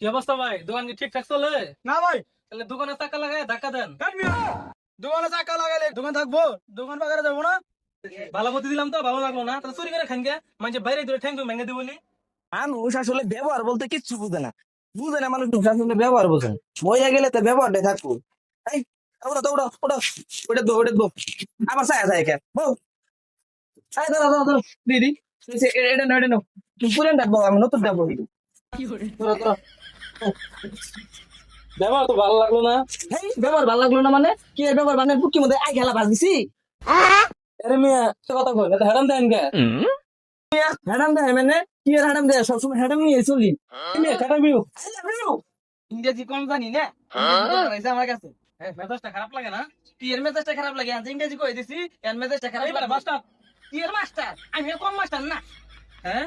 কি অবস্থা ভাই দোকান কি ঠিকঠাক চলে না ভাই তাহলে দোকানে টাকা লাগায় ধাক্কা দেন দোকানে চাকা লাগাইলে দোকান থাকব দোকান বাগারে যাব না ভালো বুদ্ধি দিলাম তো ভালো লাগল না তাহলে চুরি করে খান গে মানে বাইরে দূরে ঠ্যাং ভেঙে দিব বলি মানুষ আসলে ব্যবহার বলতে কিচ্ছু বুঝে না বুঝে না মানুষ আসলে ব্যবহার বোঝে। মহিলা গেলে তো ব্যবহারটাই থাকব ওটা তো ওটা ওটা ওটা দো ওটা দো আবার সায়া সায়া কে বউ এই দাঁড়া দাঁড়া দিদি এটা নাও এটা নাও পুরেন ডাকবো আমি নতুন ডাকবো তোরা তোরা ব্যবহার তো ভালো লাগল না। এই ব্যবহার ভালো লাগল না মানে? কি এর ব্যবহার মানে? বুকি মধ্যে আই খেলা বাজ দিছি। আরে মিয়া কথা কই এটা হেরাম দেন গে হ্যাডাম দেয় মানে? কি এর হ্যাডাম দেয়? সবসময় হ্যাডাম নিয়ে চলি। মিয়া বিউ। ইংরেজি কম জানি না? আমার কাছে। মেজাজটা খারাপ লাগে না? কি এর মেজাজটা খারাপ লাগে? আজ ইংরেজি কই দিছি এর মেজাজটা খারাপ বাসটা কি এর মাস্টার? আমি কম মাস্টার না। হ্যাঁ?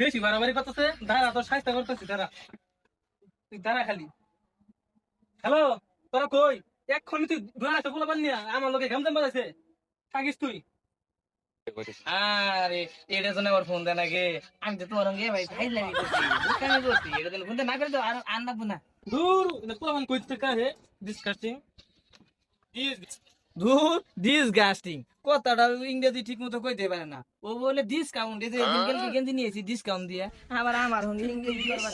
বেশি বাড়াবাড়ি করতেছে। দাঁড়া তোর সাহিত্য করতেছি দাঁড়া। তুই দাঁড়া খালি। হ্যালো তোরা কই? এক্ষুনি তুই দোকানে একটা পোলা বানিয়া আমার লোকে ঘামতে বাজাইছে। থাকিস তুই। আরে এটা জন্য আবার ফোন দেয় নাকি আমি তো তোমার সঙ্গে ভাই ভাই লাগি করছি। এটা জন্য ফোন না করে তো আর আর না। দূর পোলা মান কইতে কা হে ডিসকাস্টিং ধুর ডিসগাস্টিং কথাটা ইংরেজি ঠিক মতো কইতে পারে না। ও বলে ডিসকাউন্ট এই গেঞ্জি নিয়েছি ডিসকাউন্ট দিয়ে। আবার আমার হন ইংরেজি করবার